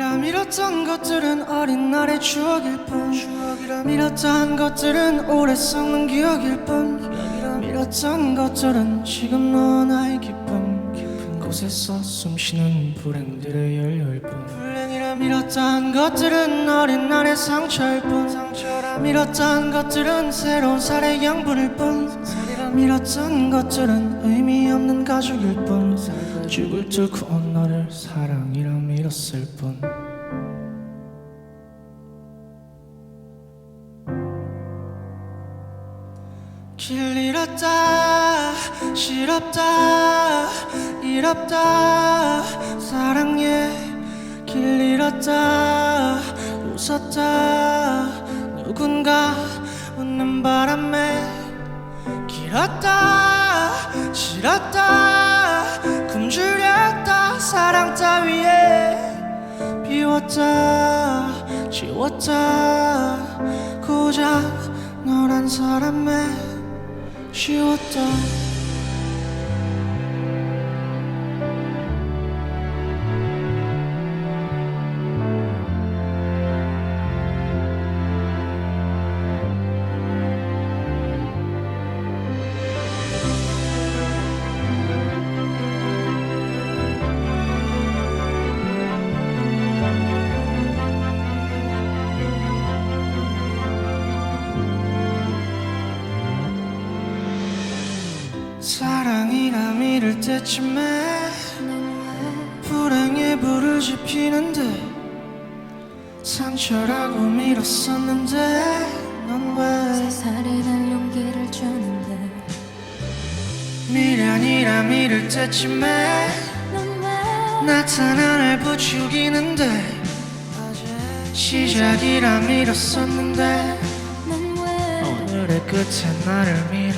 사랑이라 밀었던 것들은 어린 날의 추억일 뿐 추억이라 밀었던 것들은 오래 썩는 기억일 뿐 기억이라 밀었던 것들은 지금 너와 나의 기쁨 깊은 곳에서 숨쉬는 불행들의 연료일 뿐 불행이라 밀었던 것들은 어린 날의 상처일 뿐 상처라 밀었던 것들은 새로운 살의 양분일 뿐 밀었던 것들은 의미 없는 가족일 뿐. 죽을 뚫고 온 너를 사랑이라 밀었을 뿐. 길 잃었다 싫었다 잃었다. 사랑해 길 잃었다 웃었다 누군가 웃는 바람에 길었다 싫었다 굶주렸다. 사랑 따위에 비웠다 지웠다 고작 너란 사람에 쉬웠다 사랑이라 밀을 때쯤에 불행에 불을 지피는데 상처라고 밀었었는데 넌왜 살이 날 용기를 주는데 미련이라 밀을 때쯤에 넌왜 나타나 날 부추기는데 시작이라 밀었었는데 넌왜 오늘의 끝에 나를 밀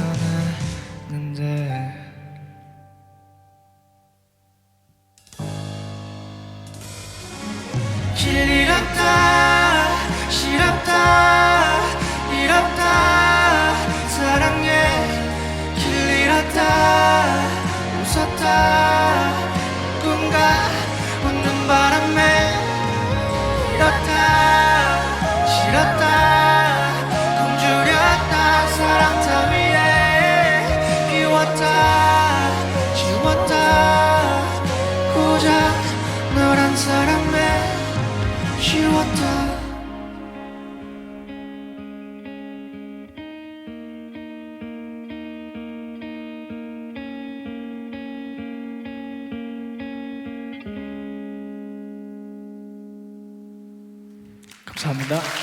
쉬웠다 감사합니다.